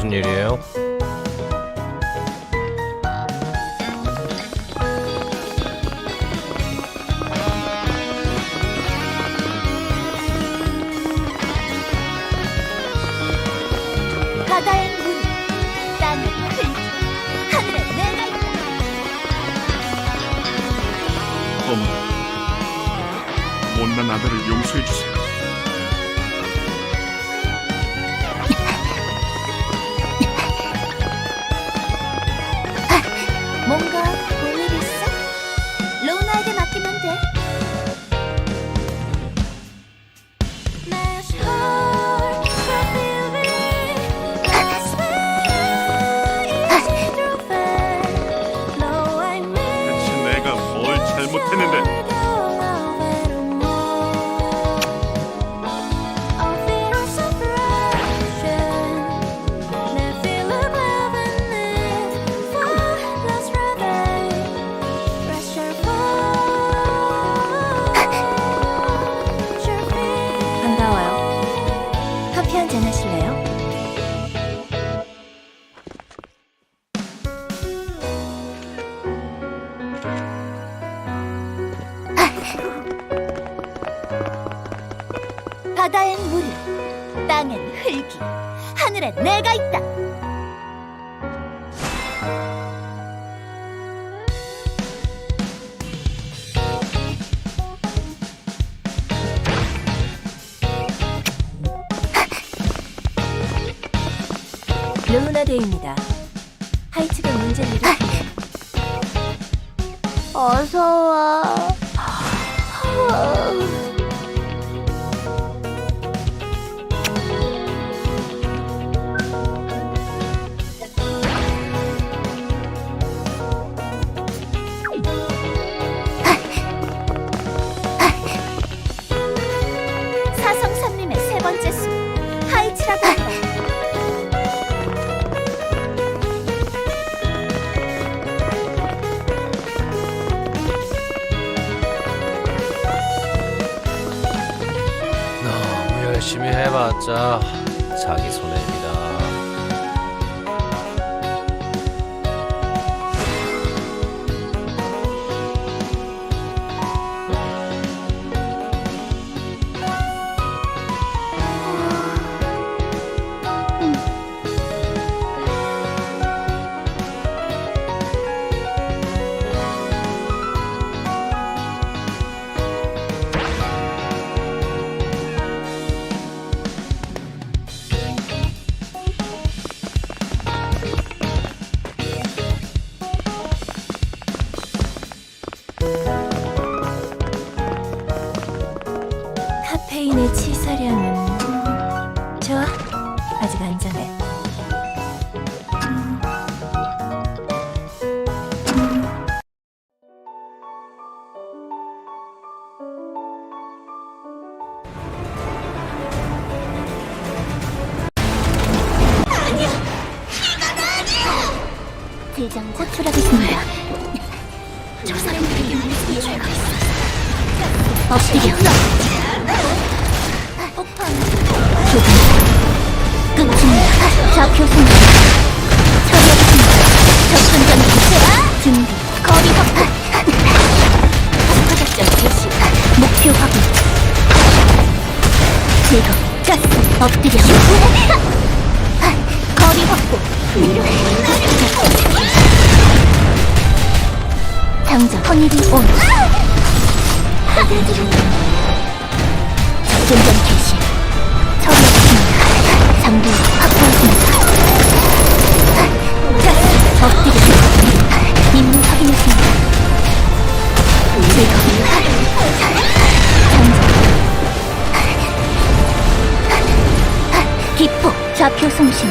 무슨 일이에요? 바다의 물, 땅의 흙, 하늘의 내가 있다. 어머, 못난 아들을 용서해 주세요. 루나데이입니다. 하이츠가 문제를 일으키네. 어서 와. 해봤자 자기 손해입니다. 좌표 승리 처리하겠습니다 접근전 기세 준비 거리 확보 폭파작전 개시 목표 확인 제거 가스 엎드려 거리 확보 당장 헌일이 온 작전전 개시 엎드려 임무 확인했습니다. 제거 장전 기포 좌표 송신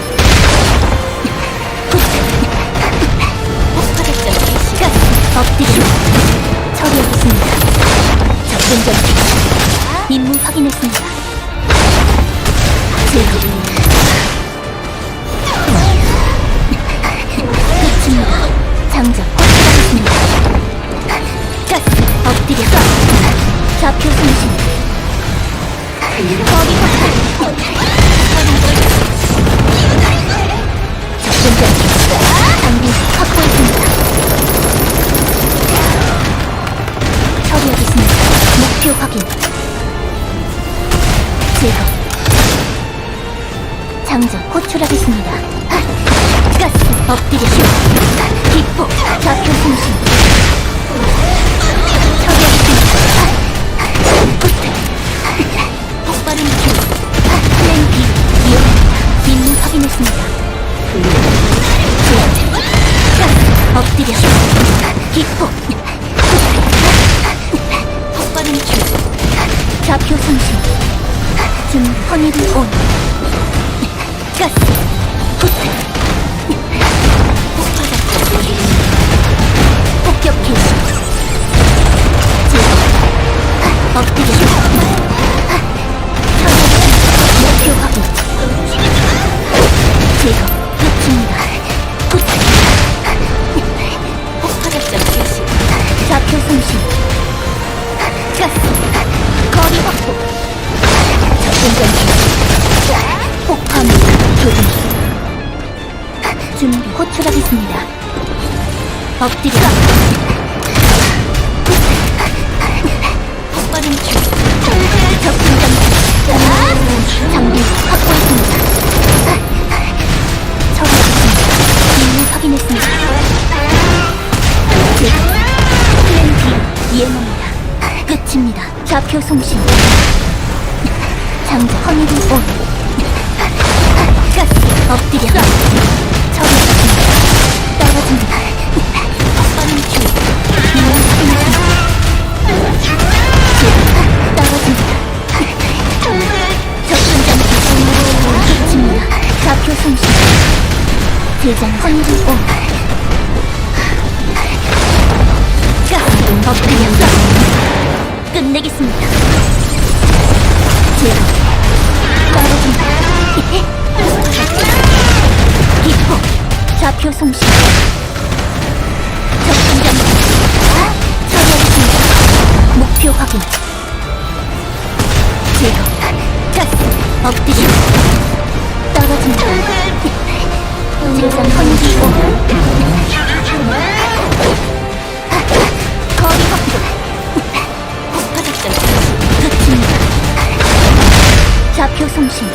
폭파작전 개시 가스 엎드려 처리하겠습니다. 작전전 개시 임무 확인했습니다. 가스 엎 준비 호출하겠습니다. 엎드려. 폭발은 중. 접근전 장비 확보했습니다. 처리하겠습니다 임무 확인했습니다. 제거 플랜 B 이해합니다. 끝입니다. 좌표 송신. 장자 허니를 온 가스. 엎드려 대장 허니를 온 엎드려 끝내겠습니다. 제로 떨어진다. 기폭 좌표 송신. 접근장 처리하겠습니다. 목표 확인. 제거 가스 엎드려. 떨어진다 제장 헌기 거리 확보 폭파 작전 끝입니다 좌표 송신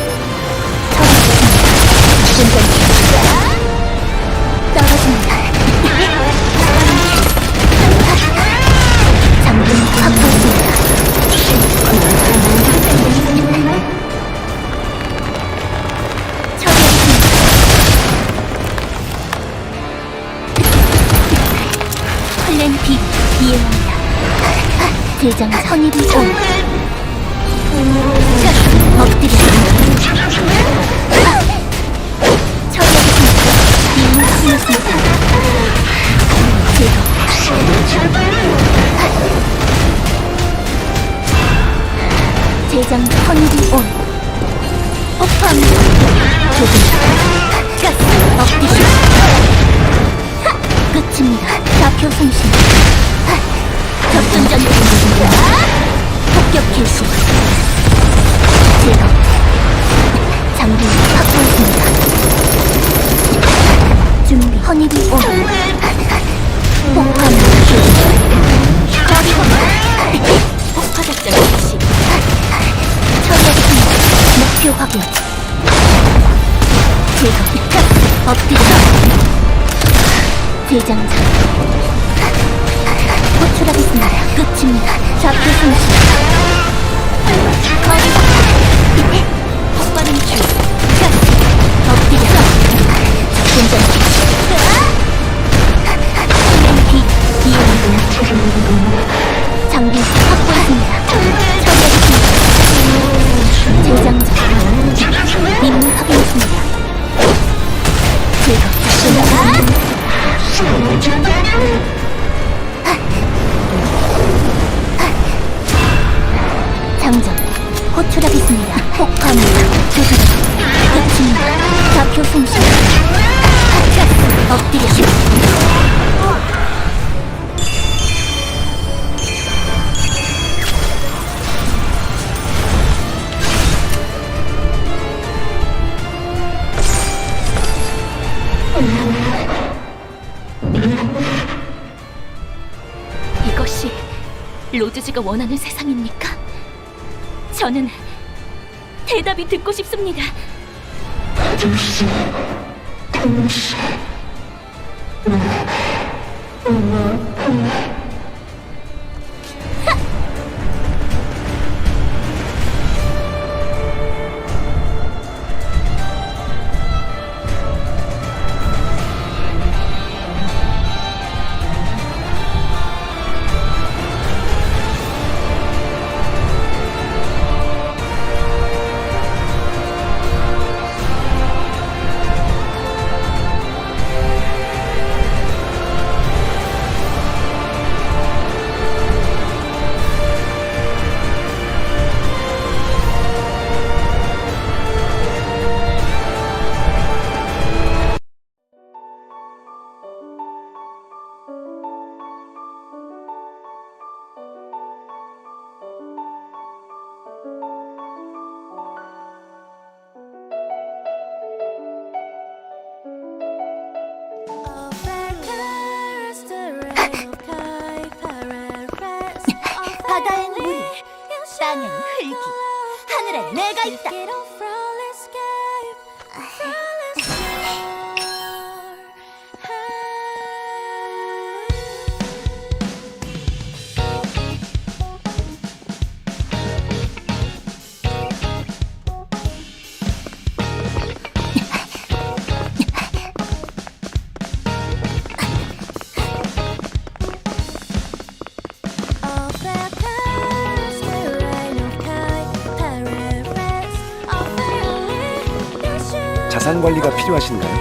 대장 임무 확인했습니다 제거 대장 선의를 온. 폭파합니다 조금 가스 엎드려. 하! 끝입니다. 좌표 송신 접근전 폭격 개시 제거 장비 확보했습니다 준비 허니비 온 폭파물 거리 확보 폭파작전 개시 처리하겠습니다 목표 확인 제거 엎드려 대장장 호출하겠습니다. 끝입니다. 좌표 손실. 이것이 로즈즈가 원하는 세상입니까? 저는 대답이 듣고 싶습니다. 바다엔 하늘에 내가 있다. 관리가 필요하신가요?